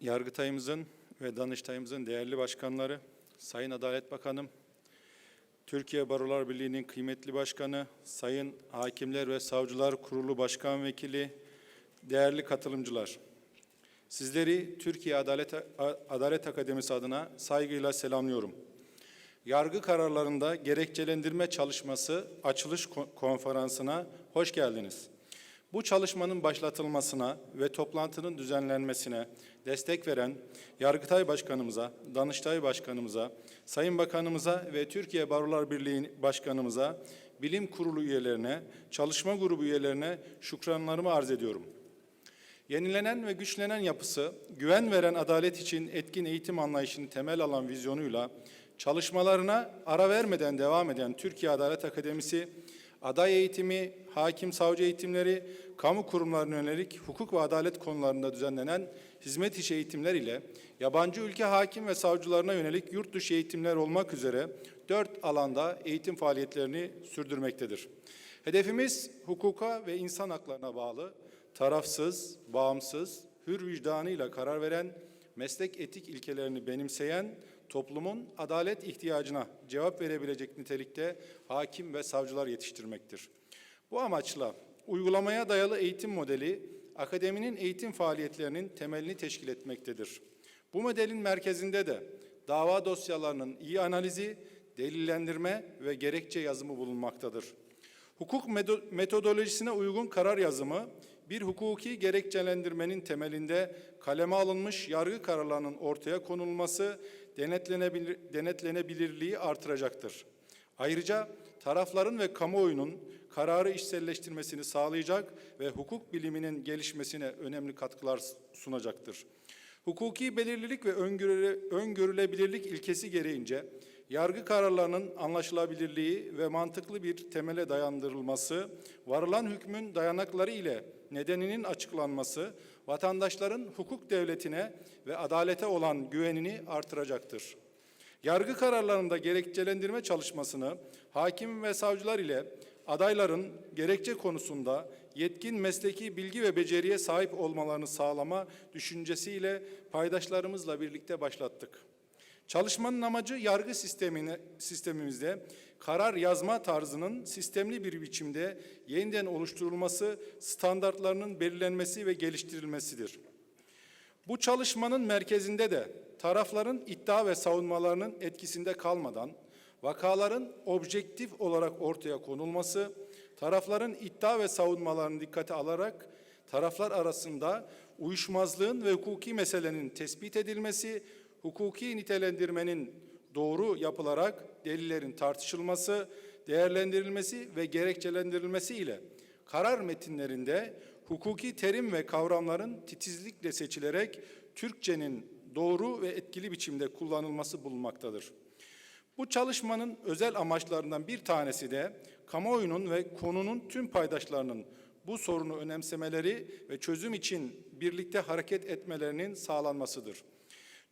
Yargıtayımızın ve Danıştayımızın değerli başkanları, Sayın Adalet Bakanım, Türkiye Barolar Birliği'nin kıymetli başkanı, Sayın Hakimler ve Savcılar Kurulu Başkan Vekili, değerli katılımcılar. Sizleri Türkiye Adalet, Adalet Akademisi adına saygıyla selamlıyorum. Yargı kararlarında gerekçelendirme çalışması açılış ko- konferansına hoş geldiniz. Bu çalışmanın başlatılmasına ve toplantının düzenlenmesine destek veren Yargıtay Başkanımıza, Danıştay Başkanımıza, Sayın Bakanımıza ve Türkiye Barolar Birliği Başkanımıza, Bilim Kurulu üyelerine, çalışma grubu üyelerine şükranlarımı arz ediyorum. Yenilenen ve güçlenen yapısı, güven veren adalet için etkin eğitim anlayışını temel alan vizyonuyla çalışmalarına ara vermeden devam eden Türkiye Adalet Akademisi, aday eğitimi, hakim savcı eğitimleri, kamu kurumlarına yönelik hukuk ve adalet konularında düzenlenen hizmet işi eğitimler ile yabancı ülke hakim ve savcılarına yönelik yurt dışı eğitimler olmak üzere dört alanda eğitim faaliyetlerini sürdürmektedir. Hedefimiz hukuka ve insan haklarına bağlı, tarafsız, bağımsız, hür vicdanıyla karar veren, meslek etik ilkelerini benimseyen, toplumun adalet ihtiyacına cevap verebilecek nitelikte hakim ve savcılar yetiştirmektir. Bu amaçla uygulamaya dayalı eğitim modeli, akademinin eğitim faaliyetlerinin temelini teşkil etmektedir. Bu modelin merkezinde de dava dosyalarının iyi analizi, delillendirme ve gerekçe yazımı bulunmaktadır. Hukuk metodolojisine uygun karar yazımı, bir hukuki gerekçelendirmenin temelinde kaleme alınmış yargı kararlarının ortaya konulması denetlenebilir, denetlenebilirliği artıracaktır. Ayrıca tarafların ve kamuoyunun kararı işselleştirmesini sağlayacak ve hukuk biliminin gelişmesine önemli katkılar sunacaktır. Hukuki belirlilik ve öngörüle- öngörülebilirlik ilkesi gereğince yargı kararlarının anlaşılabilirliği ve mantıklı bir temele dayandırılması, varılan hükmün dayanakları ile nedeninin açıklanması, vatandaşların hukuk devletine ve adalete olan güvenini artıracaktır. Yargı kararlarında gerekçelendirme çalışmasını hakim ve savcılar ile adayların gerekçe konusunda yetkin mesleki bilgi ve beceriye sahip olmalarını sağlama düşüncesiyle paydaşlarımızla birlikte başlattık. Çalışmanın amacı yargı sistemine, sistemimizde karar yazma tarzının sistemli bir biçimde yeniden oluşturulması, standartlarının belirlenmesi ve geliştirilmesidir. Bu çalışmanın merkezinde de tarafların iddia ve savunmalarının etkisinde kalmadan vakaların objektif olarak ortaya konulması, tarafların iddia ve savunmalarını dikkate alarak taraflar arasında uyuşmazlığın ve hukuki meselenin tespit edilmesi, hukuki nitelendirmenin doğru yapılarak delillerin tartışılması, değerlendirilmesi ve gerekçelendirilmesi ile karar metinlerinde hukuki terim ve kavramların titizlikle seçilerek Türkçenin doğru ve etkili biçimde kullanılması bulunmaktadır. Bu çalışmanın özel amaçlarından bir tanesi de kamuoyunun ve konunun tüm paydaşlarının bu sorunu önemsemeleri ve çözüm için birlikte hareket etmelerinin sağlanmasıdır.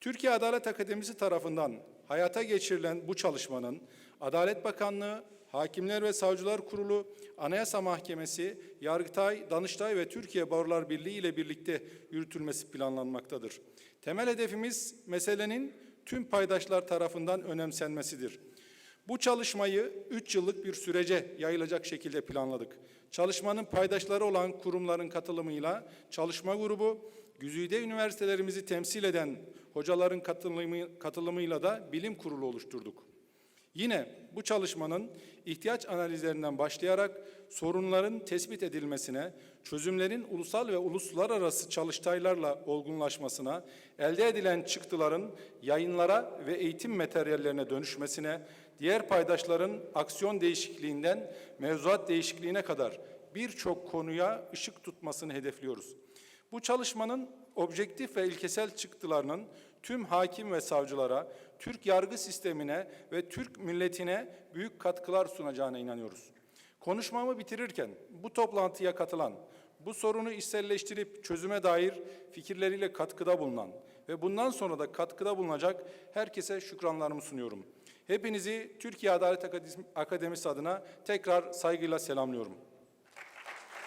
Türkiye Adalet Akademisi tarafından hayata geçirilen bu çalışmanın Adalet Bakanlığı, Hakimler ve Savcılar Kurulu, Anayasa Mahkemesi, Yargıtay, Danıştay ve Türkiye Barolar Birliği ile birlikte yürütülmesi planlanmaktadır. Temel hedefimiz meselenin tüm paydaşlar tarafından önemsenmesidir. Bu çalışmayı 3 yıllık bir sürece yayılacak şekilde planladık. Çalışmanın paydaşları olan kurumların katılımıyla çalışma grubu, güzide üniversitelerimizi temsil eden hocaların katılımı, katılımıyla da bilim kurulu oluşturduk. Yine bu çalışmanın ihtiyaç analizlerinden başlayarak sorunların tespit edilmesine, çözümlerin ulusal ve uluslararası çalıştaylarla olgunlaşmasına, elde edilen çıktıların yayınlara ve eğitim materyallerine dönüşmesine, diğer paydaşların aksiyon değişikliğinden mevzuat değişikliğine kadar birçok konuya ışık tutmasını hedefliyoruz. Bu çalışmanın objektif ve ilkesel çıktılarının tüm hakim ve savcılara, Türk yargı sistemine ve Türk milletine büyük katkılar sunacağına inanıyoruz. Konuşmamı bitirirken bu toplantıya katılan, bu sorunu içselleştirip çözüme dair fikirleriyle katkıda bulunan ve bundan sonra da katkıda bulunacak herkese şükranlarımı sunuyorum. Hepinizi Türkiye Adalet Akademisi adına tekrar saygıyla selamlıyorum.